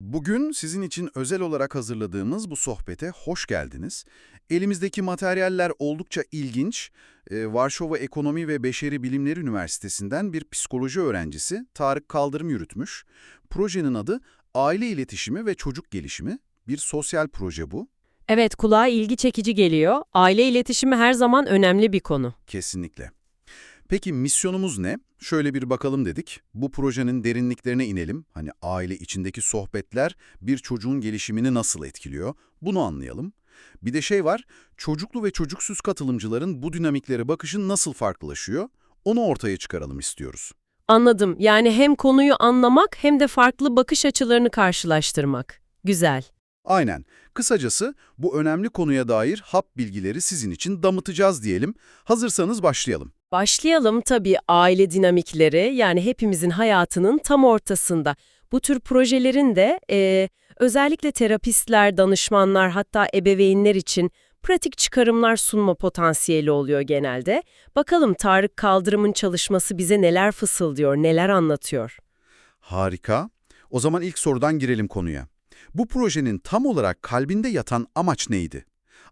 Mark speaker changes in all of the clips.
Speaker 1: Bugün sizin için özel olarak hazırladığımız bu sohbete hoş geldiniz. Elimizdeki materyaller oldukça ilginç. Ee, Varşova Ekonomi ve Beşeri Bilimleri Üniversitesi'nden bir psikoloji öğrencisi Tarık Kaldırım yürütmüş. Projenin adı Aile İletişimi ve Çocuk Gelişimi. Bir sosyal proje bu.
Speaker 2: Evet, kulağa ilgi çekici geliyor. Aile iletişimi her zaman önemli bir konu.
Speaker 1: Kesinlikle. Peki misyonumuz ne? Şöyle bir bakalım dedik. Bu projenin derinliklerine inelim. Hani aile içindeki sohbetler bir çocuğun gelişimini nasıl etkiliyor? Bunu anlayalım. Bir de şey var, çocuklu ve çocuksuz katılımcıların bu dinamiklere bakışı nasıl farklılaşıyor? Onu ortaya çıkaralım istiyoruz.
Speaker 2: Anladım. Yani hem konuyu anlamak hem de farklı bakış açılarını karşılaştırmak. Güzel.
Speaker 1: Aynen. Kısacası bu önemli konuya dair hap bilgileri sizin için damıtacağız diyelim. Hazırsanız başlayalım.
Speaker 2: Başlayalım tabii aile dinamikleri yani hepimizin hayatının tam ortasında. Bu tür projelerin de e, özellikle terapistler, danışmanlar hatta ebeveynler için pratik çıkarımlar sunma potansiyeli oluyor genelde. Bakalım Tarık Kaldırım'ın çalışması bize neler fısıldıyor, neler anlatıyor.
Speaker 1: Harika. O zaman ilk sorudan girelim konuya. Bu projenin tam olarak kalbinde yatan amaç neydi?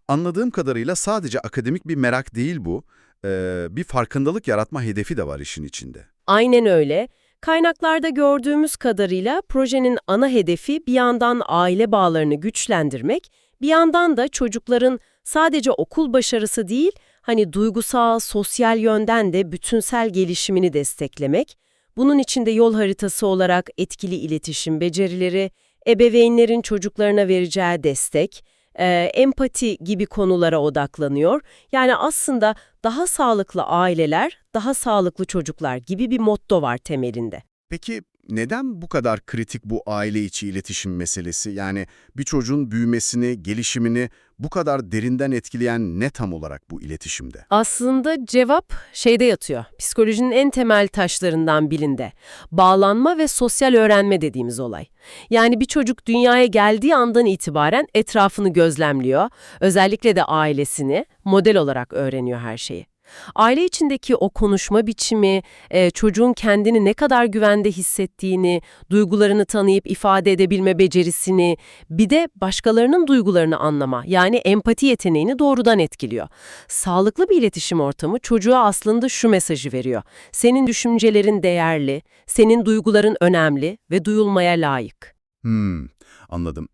Speaker 1: Anladığım kadarıyla sadece akademik bir merak değil bu, ee, bir farkındalık yaratma hedefi de var işin içinde.
Speaker 2: Aynen öyle. Kaynaklarda gördüğümüz kadarıyla projenin ana hedefi bir yandan aile bağlarını güçlendirmek, bir yandan da çocukların sadece okul başarısı değil, hani duygusal, sosyal yönden de bütünsel gelişimini desteklemek. Bunun için de yol haritası olarak etkili iletişim becerileri, ebeveynlerin çocuklarına vereceği destek, e, empati gibi konulara odaklanıyor. Yani aslında daha sağlıklı aileler, daha sağlıklı çocuklar gibi bir motto var temelinde.
Speaker 3: Peki neden bu kadar kritik bu aile içi iletişim meselesi? Yani bir çocuğun büyümesini, gelişimini bu kadar derinden etkileyen ne tam olarak bu iletişimde?
Speaker 2: Aslında cevap şeyde yatıyor. Psikolojinin en temel taşlarından birinde. Bağlanma ve sosyal öğrenme dediğimiz olay. Yani bir çocuk dünyaya geldiği andan itibaren etrafını gözlemliyor. Özellikle de ailesini model olarak öğreniyor her şeyi. Aile içindeki o konuşma biçimi, e, çocuğun kendini ne kadar güvende hissettiğini, duygularını tanıyıp ifade edebilme becerisini, bir de başkalarının duygularını anlama, yani empati yeteneğini doğrudan etkiliyor. Sağlıklı bir iletişim ortamı çocuğa aslında şu mesajı veriyor. Senin düşüncelerin değerli, senin duyguların önemli ve duyulmaya layık.
Speaker 3: Hmm, anladım.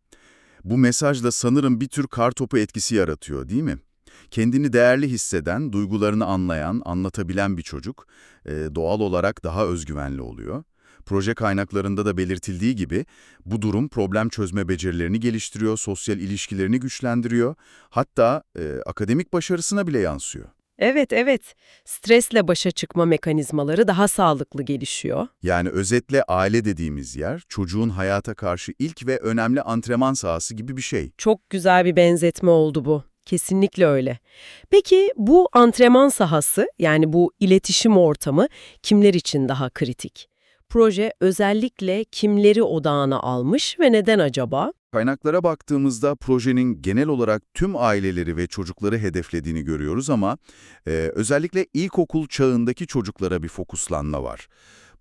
Speaker 3: Bu mesaj da sanırım bir tür kartopu etkisi yaratıyor değil mi? Kendini değerli hisseden, duygularını anlayan, anlatabilen bir çocuk e, doğal olarak daha özgüvenli oluyor. Proje kaynaklarında da belirtildiği gibi bu durum problem çözme becerilerini geliştiriyor, sosyal ilişkilerini güçlendiriyor, hatta e, akademik başarısına bile yansıyor.
Speaker 2: Evet, evet. Stresle başa çıkma mekanizmaları daha sağlıklı gelişiyor.
Speaker 3: Yani özetle aile dediğimiz yer çocuğun hayata karşı ilk ve önemli antrenman sahası gibi bir şey.
Speaker 2: Çok güzel bir benzetme oldu bu. Kesinlikle öyle. Peki bu antrenman sahası yani bu iletişim ortamı kimler için daha kritik? Proje özellikle kimleri odağına almış ve neden acaba?
Speaker 3: Kaynaklara baktığımızda projenin genel olarak tüm aileleri ve çocukları hedeflediğini görüyoruz ama e, özellikle ilkokul çağındaki çocuklara bir fokuslanma var.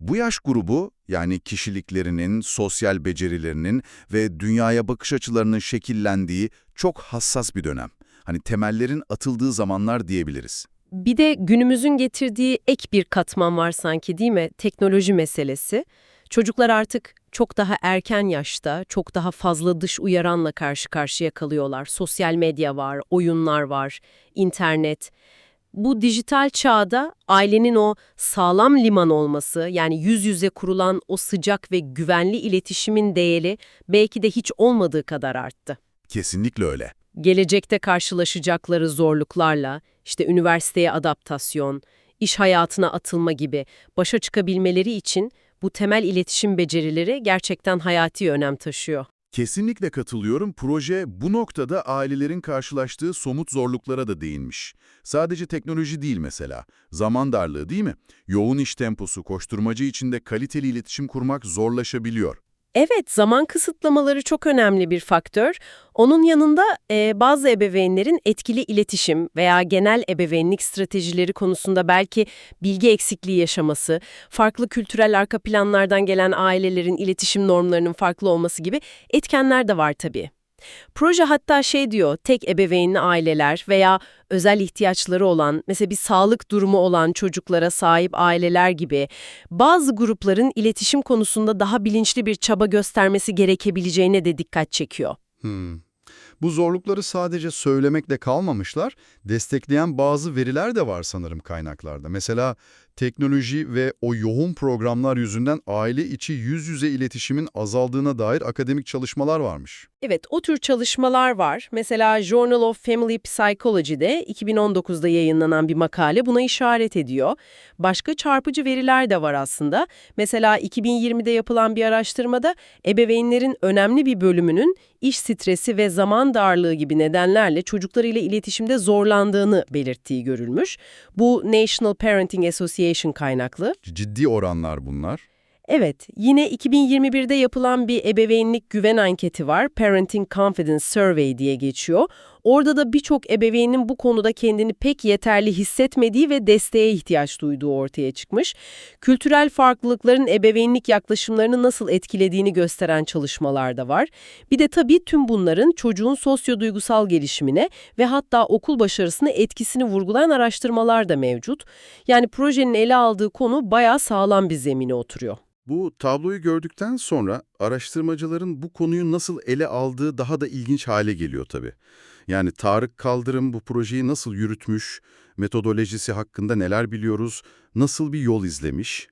Speaker 3: Bu yaş grubu yani kişiliklerinin, sosyal becerilerinin ve dünyaya bakış açılarının şekillendiği çok hassas bir dönem. Hani temellerin atıldığı zamanlar diyebiliriz.
Speaker 2: Bir de günümüzün getirdiği ek bir katman var sanki değil mi? Teknoloji meselesi. Çocuklar artık çok daha erken yaşta, çok daha fazla dış uyaranla karşı karşıya kalıyorlar. Sosyal medya var, oyunlar var, internet. Bu dijital çağda ailenin o sağlam liman olması, yani yüz yüze kurulan o sıcak ve güvenli iletişimin değeri belki de hiç olmadığı kadar arttı.
Speaker 3: Kesinlikle öyle.
Speaker 2: Gelecekte karşılaşacakları zorluklarla, işte üniversiteye adaptasyon, iş hayatına atılma gibi başa çıkabilmeleri için bu temel iletişim becerileri gerçekten hayati önem taşıyor.
Speaker 3: Kesinlikle katılıyorum. Proje bu noktada ailelerin karşılaştığı somut zorluklara da değinmiş. Sadece teknoloji değil mesela. Zaman darlığı değil mi? Yoğun iş temposu, koşturmacı içinde kaliteli iletişim kurmak zorlaşabiliyor.
Speaker 2: Evet, zaman kısıtlamaları çok önemli bir faktör. Onun yanında e, bazı ebeveynlerin etkili iletişim veya genel ebeveynlik stratejileri konusunda belki bilgi eksikliği yaşaması, farklı kültürel arka planlardan gelen ailelerin iletişim normlarının farklı olması gibi etkenler de var tabii. Proje hatta şey diyor, tek ebeveynli aileler veya özel ihtiyaçları olan, mesela bir sağlık durumu olan çocuklara sahip aileler gibi bazı grupların iletişim konusunda daha bilinçli bir çaba göstermesi gerekebileceğine de dikkat çekiyor.
Speaker 4: Hmm. Bu zorlukları sadece söylemekle kalmamışlar, destekleyen bazı veriler de var sanırım kaynaklarda. Mesela teknoloji ve o yoğun programlar yüzünden aile içi yüz yüze iletişimin azaldığına dair akademik çalışmalar varmış.
Speaker 2: Evet, o tür çalışmalar var. Mesela Journal of Family Psychology'de 2019'da yayınlanan bir makale buna işaret ediyor. Başka çarpıcı veriler de var aslında. Mesela 2020'de yapılan bir araştırmada ebeveynlerin önemli bir bölümünün iş stresi ve zaman darlığı gibi nedenlerle çocuklarıyla iletişimde zorlandığını belirttiği görülmüş. Bu National Parenting Association kaynaklı.
Speaker 4: Ciddi oranlar bunlar.
Speaker 2: Evet, yine 2021'de yapılan bir ebeveynlik güven anketi var. Parenting Confidence Survey diye geçiyor. Orada da birçok ebeveynin bu konuda kendini pek yeterli hissetmediği ve desteğe ihtiyaç duyduğu ortaya çıkmış. Kültürel farklılıkların ebeveynlik yaklaşımlarını nasıl etkilediğini gösteren çalışmalar da var. Bir de tabii tüm bunların çocuğun sosyoduygusal gelişimine ve hatta okul başarısına etkisini vurgulayan araştırmalar da mevcut. Yani projenin ele aldığı konu bayağı sağlam bir zemine oturuyor.
Speaker 3: Bu tabloyu gördükten sonra araştırmacıların bu konuyu nasıl ele aldığı daha da ilginç hale geliyor tabii. Yani Tarık Kaldırım bu projeyi nasıl yürütmüş, metodolojisi hakkında neler biliyoruz, nasıl bir yol izlemiş?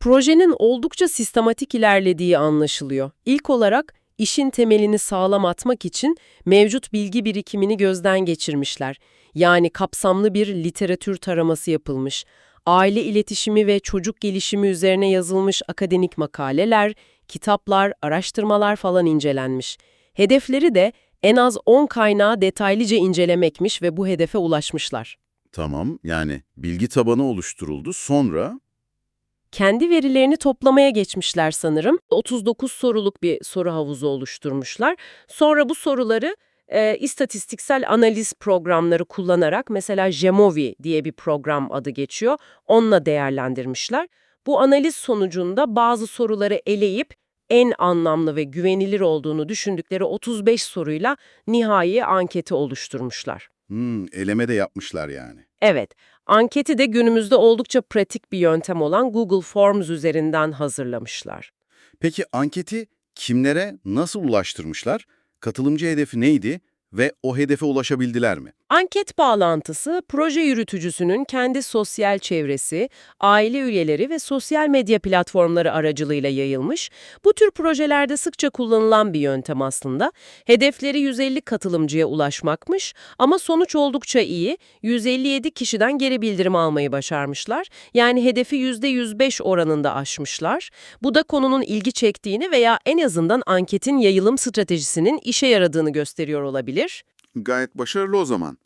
Speaker 2: Projenin oldukça sistematik ilerlediği anlaşılıyor. İlk olarak işin temelini sağlam atmak için mevcut bilgi birikimini gözden geçirmişler. Yani kapsamlı bir literatür taraması yapılmış. Aile iletişimi ve çocuk gelişimi üzerine yazılmış akademik makaleler, kitaplar, araştırmalar falan incelenmiş. Hedefleri de en az 10 kaynağı detaylıca incelemekmiş ve bu hedefe ulaşmışlar.
Speaker 3: Tamam, yani bilgi tabanı oluşturuldu. Sonra
Speaker 2: Kendi verilerini toplamaya geçmişler sanırım. 39 soruluk bir soru havuzu oluşturmuşlar. Sonra bu soruları e, istatistiksel analiz programları kullanarak mesela Gemovi diye bir program adı geçiyor. Onunla değerlendirmişler. Bu analiz sonucunda bazı soruları eleyip en anlamlı ve güvenilir olduğunu düşündükleri 35 soruyla nihai anketi oluşturmuşlar.
Speaker 3: hmm, eleme de yapmışlar yani.
Speaker 2: Evet, anketi de günümüzde oldukça pratik bir yöntem olan Google Forms üzerinden hazırlamışlar.
Speaker 3: Peki anketi kimlere nasıl ulaştırmışlar? Katılımcı hedefi neydi ve o hedefe ulaşabildiler mi?
Speaker 2: Anket bağlantısı, proje yürütücüsünün kendi sosyal çevresi, aile üyeleri ve sosyal medya platformları aracılığıyla yayılmış. Bu tür projelerde sıkça kullanılan bir yöntem aslında. Hedefleri 150 katılımcıya ulaşmakmış ama sonuç oldukça iyi. 157 kişiden geri bildirim almayı başarmışlar. Yani hedefi %105 oranında aşmışlar. Bu da konunun ilgi çektiğini veya en azından anketin yayılım stratejisinin işe yaradığını gösteriyor olabilir.
Speaker 3: Gayet başarılı o zaman.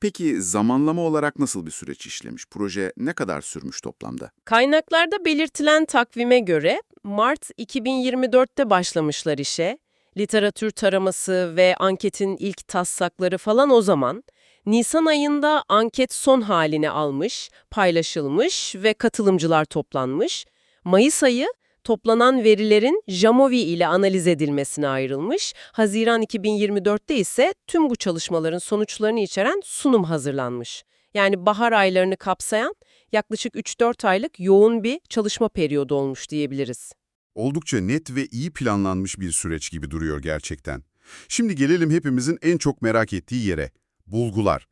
Speaker 3: Peki zamanlama olarak nasıl bir süreç işlemiş? Proje ne kadar sürmüş toplamda?
Speaker 2: Kaynaklarda belirtilen takvime göre Mart 2024'te başlamışlar işe. Literatür taraması ve anketin ilk taslakları falan o zaman. Nisan ayında anket son halini almış, paylaşılmış ve katılımcılar toplanmış. Mayıs ayı toplanan verilerin Jamovi ile analiz edilmesine ayrılmış. Haziran 2024'te ise tüm bu çalışmaların sonuçlarını içeren sunum hazırlanmış. Yani bahar aylarını kapsayan yaklaşık 3-4 aylık yoğun bir çalışma periyodu olmuş diyebiliriz.
Speaker 5: Oldukça net ve iyi planlanmış bir süreç gibi duruyor gerçekten. Şimdi gelelim hepimizin en çok merak ettiği yere, bulgular.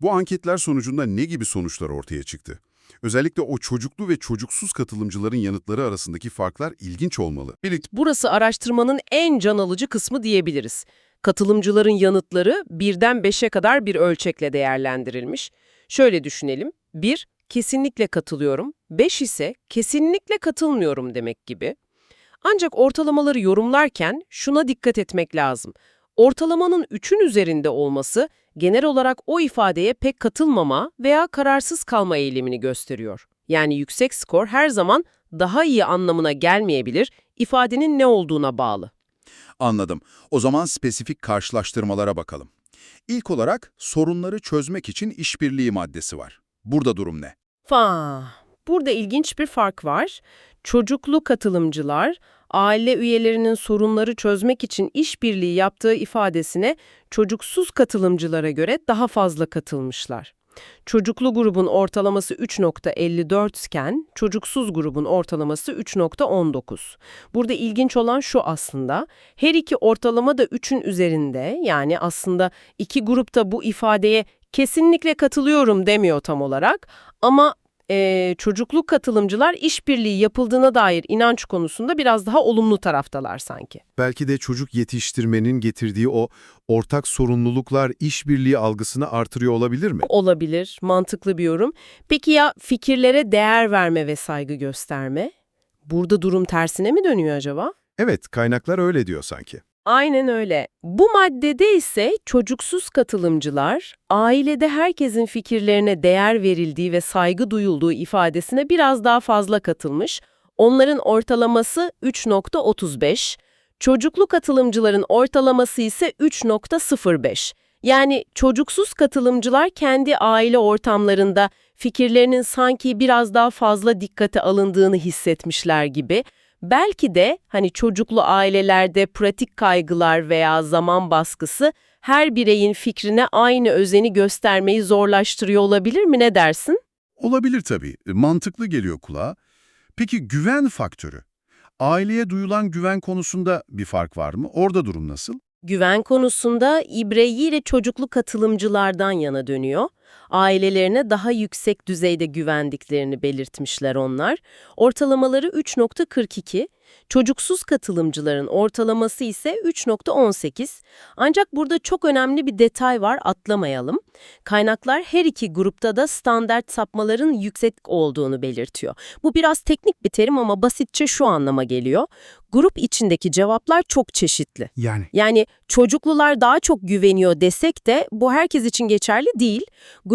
Speaker 5: Bu anketler sonucunda ne gibi sonuçlar ortaya çıktı? Özellikle o çocuklu ve çocuksuz katılımcıların yanıtları arasındaki farklar ilginç olmalı.
Speaker 2: Evet, burası araştırmanın en can alıcı kısmı diyebiliriz. Katılımcıların yanıtları birden beşe kadar bir ölçekle değerlendirilmiş. Şöyle düşünelim. 1. Kesinlikle katılıyorum. 5 ise kesinlikle katılmıyorum demek gibi. Ancak ortalamaları yorumlarken şuna dikkat etmek lazım. Ortalamanın 3'ün üzerinde olması genel olarak o ifadeye pek katılmama veya kararsız kalma eğilimini gösteriyor. Yani yüksek skor her zaman daha iyi anlamına gelmeyebilir, ifadenin ne olduğuna bağlı.
Speaker 1: Anladım. O zaman spesifik karşılaştırmalara bakalım. İlk olarak sorunları çözmek için işbirliği maddesi var. Burada durum ne?
Speaker 2: Fa. Burada ilginç bir fark var. Çocuklu katılımcılar, aile üyelerinin sorunları çözmek için işbirliği yaptığı ifadesine çocuksuz katılımcılara göre daha fazla katılmışlar. Çocuklu grubun ortalaması 3.54 iken çocuksuz grubun ortalaması 3.19. Burada ilginç olan şu aslında, her iki ortalama da 3'ün üzerinde yani aslında iki grupta bu ifadeye kesinlikle katılıyorum demiyor tam olarak ama eee çocukluk katılımcılar işbirliği yapıldığına dair inanç konusunda biraz daha olumlu taraftalar sanki.
Speaker 6: Belki de çocuk yetiştirmenin getirdiği o ortak sorumluluklar işbirliği algısını artırıyor olabilir mi?
Speaker 2: Olabilir, mantıklı bir yorum. Peki ya fikirlere değer verme ve saygı gösterme? Burada durum tersine mi dönüyor acaba?
Speaker 6: Evet, kaynaklar öyle diyor sanki.
Speaker 2: Aynen öyle. Bu maddede ise çocuksuz katılımcılar, ailede herkesin fikirlerine değer verildiği ve saygı duyulduğu ifadesine biraz daha fazla katılmış. Onların ortalaması 3.35, çocuklu katılımcıların ortalaması ise 3.05. Yani çocuksuz katılımcılar kendi aile ortamlarında fikirlerinin sanki biraz daha fazla dikkate alındığını hissetmişler gibi. Belki de hani çocuklu ailelerde pratik kaygılar veya zaman baskısı her bireyin fikrine aynı özeni göstermeyi zorlaştırıyor olabilir mi ne dersin?
Speaker 5: Olabilir tabii. Mantıklı geliyor kulağa. Peki güven faktörü? Aileye duyulan güven konusunda bir fark var mı? Orada durum nasıl?
Speaker 2: Güven konusunda İbre yine çocuklu katılımcılardan yana dönüyor. Ailelerine daha yüksek düzeyde güvendiklerini belirtmişler onlar. Ortalamaları 3.42, çocuksuz katılımcıların ortalaması ise 3.18. Ancak burada çok önemli bir detay var atlamayalım. Kaynaklar her iki grupta da standart sapmaların yüksek olduğunu belirtiyor. Bu biraz teknik bir terim ama basitçe şu anlama geliyor. Grup içindeki cevaplar çok çeşitli.
Speaker 5: Yani
Speaker 2: Yani çocuklular daha çok güveniyor desek de bu herkes için geçerli değil.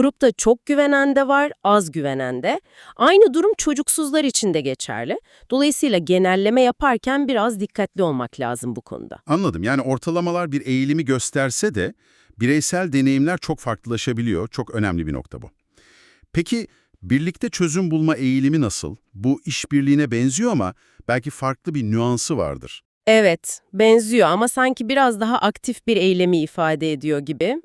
Speaker 2: Grupta çok güvenen de var, az güvenen de. Aynı durum çocuksuzlar için de geçerli. Dolayısıyla genelleme yaparken biraz dikkatli olmak lazım bu konuda.
Speaker 5: anladım. Yani ortalamalar bir eğilimi gösterse de bireysel deneyimler çok farklılaşabiliyor. Çok önemli bir nokta bu. Peki birlikte çözüm bulma eğilimi nasıl? Bu işbirliğine benziyor ama belki farklı bir nüansı vardır.
Speaker 2: Evet, benziyor ama sanki biraz daha aktif bir eylemi ifade ediyor gibi.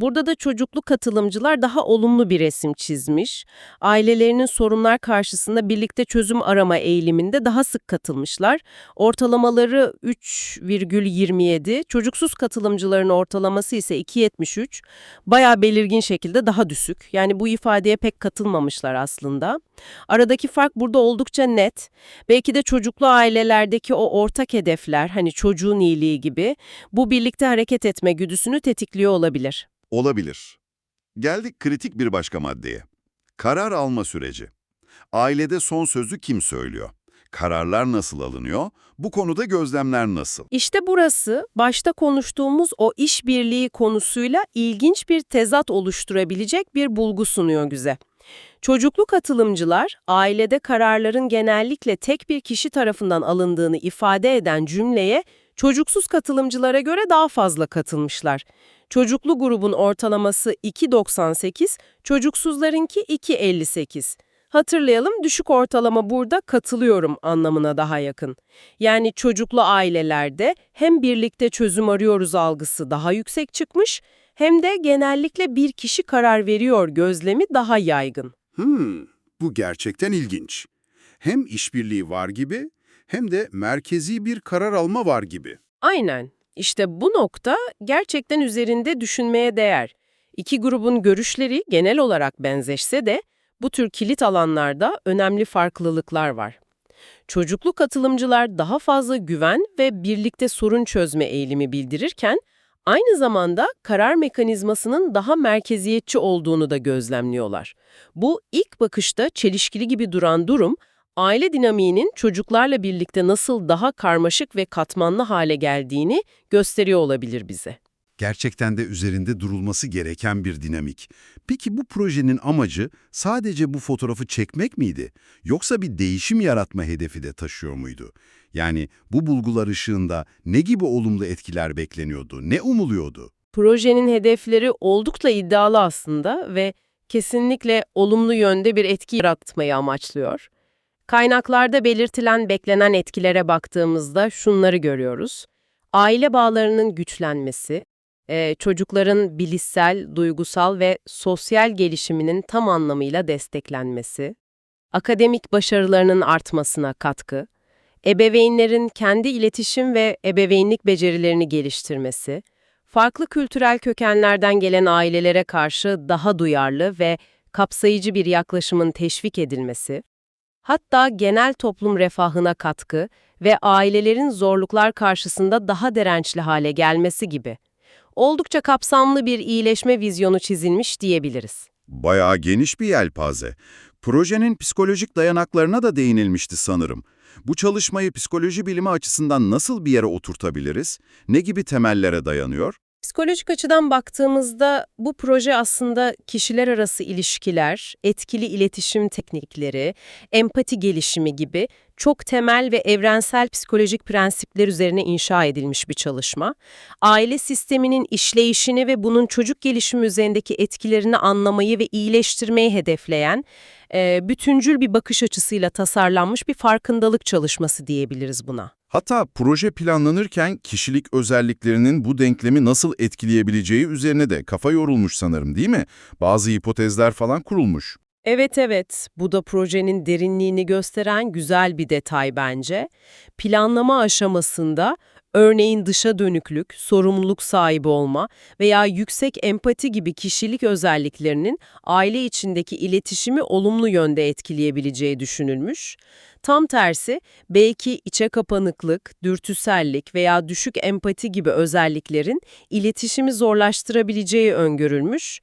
Speaker 2: Burada da çocuklu katılımcılar daha olumlu bir resim çizmiş. Ailelerinin sorunlar karşısında birlikte çözüm arama eğiliminde daha sık katılmışlar. Ortalamaları 3,27, çocuksuz katılımcıların ortalaması ise 2,73. Bayağı belirgin şekilde daha düşük. Yani bu ifadeye pek katılmamışlar aslında. Aradaki fark burada oldukça net. Belki de çocuklu ailelerdeki o ortak hedefler, hani çocuğun iyiliği gibi, bu birlikte hareket etme güdüsünü tetikliyor olabilir.
Speaker 7: Olabilir. Geldik kritik bir başka maddeye. Karar alma süreci. Ailede son sözü kim söylüyor? Kararlar nasıl alınıyor? Bu konuda gözlemler nasıl?
Speaker 2: İşte burası başta konuştuğumuz o işbirliği konusuyla ilginç bir tezat oluşturabilecek bir bulgu sunuyor bize. Çocuklu katılımcılar, ailede kararların genellikle tek bir kişi tarafından alındığını ifade eden cümleye çocuksuz katılımcılara göre daha fazla katılmışlar. Çocuklu grubun ortalaması 2.98, çocuksuzlarınki 2.58. Hatırlayalım düşük ortalama burada katılıyorum anlamına daha yakın. Yani çocuklu ailelerde hem birlikte çözüm arıyoruz algısı daha yüksek çıkmış hem de genellikle bir kişi karar veriyor gözlemi daha yaygın.
Speaker 5: Hmm, bu gerçekten ilginç. Hem işbirliği var gibi hem de merkezi bir karar alma var gibi.
Speaker 2: Aynen. İşte bu nokta gerçekten üzerinde düşünmeye değer. İki grubun görüşleri genel olarak benzeşse de bu tür kilit alanlarda önemli farklılıklar var. Çocuklu katılımcılar daha fazla güven ve birlikte sorun çözme eğilimi bildirirken, aynı zamanda karar mekanizmasının daha merkeziyetçi olduğunu da gözlemliyorlar. Bu ilk bakışta çelişkili gibi duran durum, aile dinamiğinin çocuklarla birlikte nasıl daha karmaşık ve katmanlı hale geldiğini gösteriyor olabilir bize.
Speaker 5: Gerçekten de üzerinde durulması gereken bir dinamik. Peki bu projenin amacı sadece bu fotoğrafı çekmek miydi? Yoksa bir değişim yaratma hedefi de taşıyor muydu? Yani bu bulgular ışığında ne gibi olumlu etkiler bekleniyordu, ne umuluyordu?
Speaker 2: Projenin hedefleri oldukça iddialı aslında ve kesinlikle olumlu yönde bir etki yaratmayı amaçlıyor. Kaynaklarda belirtilen beklenen etkilere baktığımızda şunları görüyoruz. Aile bağlarının güçlenmesi, e, çocukların bilişsel, duygusal ve sosyal gelişiminin tam anlamıyla desteklenmesi, akademik başarılarının artmasına katkı, ebeveynlerin kendi iletişim ve ebeveynlik becerilerini geliştirmesi, farklı kültürel kökenlerden gelen ailelere karşı daha duyarlı ve kapsayıcı bir yaklaşımın teşvik edilmesi, hatta genel toplum refahına katkı ve ailelerin zorluklar karşısında daha dirençli hale gelmesi gibi. Oldukça kapsamlı bir iyileşme vizyonu çizilmiş diyebiliriz.
Speaker 5: Bayağı geniş bir yelpaze. Projenin psikolojik dayanaklarına da değinilmişti sanırım. Bu çalışmayı psikoloji bilimi açısından nasıl bir yere oturtabiliriz? Ne gibi temellere dayanıyor?
Speaker 2: Psikolojik açıdan baktığımızda bu proje aslında kişiler arası ilişkiler, etkili iletişim teknikleri, empati gelişimi gibi çok temel ve evrensel psikolojik prensipler üzerine inşa edilmiş bir çalışma. Aile sisteminin işleyişini ve bunun çocuk gelişimi üzerindeki etkilerini anlamayı ve iyileştirmeyi hedefleyen, bütüncül bir bakış açısıyla tasarlanmış bir farkındalık çalışması diyebiliriz buna.
Speaker 3: Hatta proje planlanırken kişilik özelliklerinin bu denklemi nasıl etkileyebileceği üzerine de kafa yorulmuş sanırım değil mi? Bazı hipotezler falan kurulmuş.
Speaker 2: Evet evet, bu da projenin derinliğini gösteren güzel bir detay bence. Planlama aşamasında örneğin dışa dönüklük, sorumluluk sahibi olma veya yüksek empati gibi kişilik özelliklerinin aile içindeki iletişimi olumlu yönde etkileyebileceği düşünülmüş. Tam tersi, belki içe kapanıklık, dürtüsellik veya düşük empati gibi özelliklerin iletişimi zorlaştırabileceği öngörülmüş.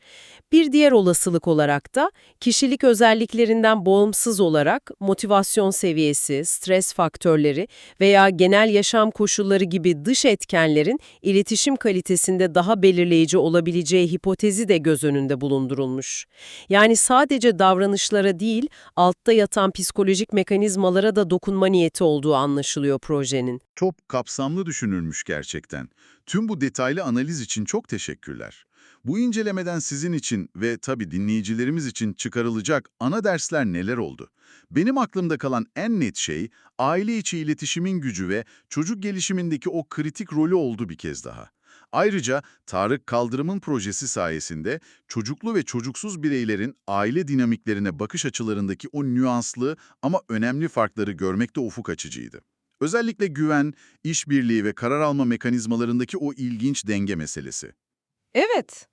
Speaker 2: Bir diğer olasılık olarak da kişilik özelliklerinden bağımsız olarak motivasyon seviyesi, stres faktörleri veya genel yaşam koşulları gibi dış etkenlerin iletişim kalitesinde daha belirleyici olabileceği hipotezi de göz önünde bulundurulmuş. Yani sadece davranışlara değil, altta yatan psikolojik mekanizmalara da dokunma niyeti olduğu anlaşılıyor projenin.
Speaker 3: Çok kapsamlı düşünülmüş gerçekten. Tüm bu detaylı analiz için çok teşekkürler. Bu incelemeden sizin için ve tabii dinleyicilerimiz için çıkarılacak ana dersler neler oldu? Benim aklımda kalan en net şey aile içi iletişimin gücü ve çocuk gelişimindeki o kritik rolü oldu bir kez daha. Ayrıca Tarık Kaldırım'ın projesi sayesinde çocuklu ve çocuksuz bireylerin aile dinamiklerine bakış açılarındaki o nüanslı ama önemli farkları görmekte ufuk açıcıydı. Özellikle güven, işbirliği ve karar alma mekanizmalarındaki o ilginç denge meselesi.
Speaker 2: Evet.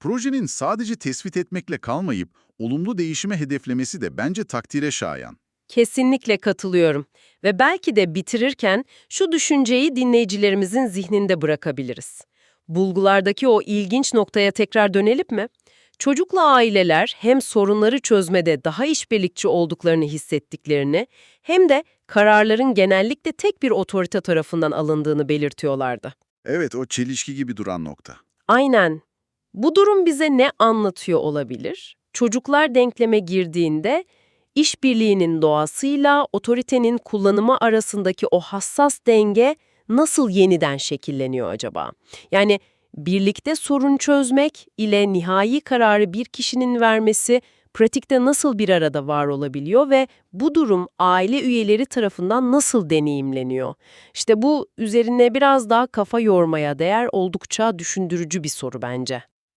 Speaker 3: Projenin sadece tespit etmekle kalmayıp olumlu değişime hedeflemesi de bence takdire şayan.
Speaker 2: Kesinlikle katılıyorum. Ve belki de bitirirken şu düşünceyi dinleyicilerimizin zihninde bırakabiliriz. Bulgulardaki o ilginç noktaya tekrar dönelim mi? Çocukla aileler hem sorunları çözmede daha işbirlikçi olduklarını hissettiklerini hem de kararların genellikle tek bir otorite tarafından alındığını belirtiyorlardı.
Speaker 3: Evet, o çelişki gibi duran nokta.
Speaker 2: Aynen. Bu durum bize ne anlatıyor olabilir? Çocuklar denkleme girdiğinde işbirliğinin doğasıyla otoritenin kullanımı arasındaki o hassas denge nasıl yeniden şekilleniyor acaba? Yani birlikte sorun çözmek ile nihai kararı bir kişinin vermesi pratikte nasıl bir arada var olabiliyor ve bu durum aile üyeleri tarafından nasıl deneyimleniyor? İşte bu üzerine biraz daha kafa yormaya değer oldukça düşündürücü bir soru bence.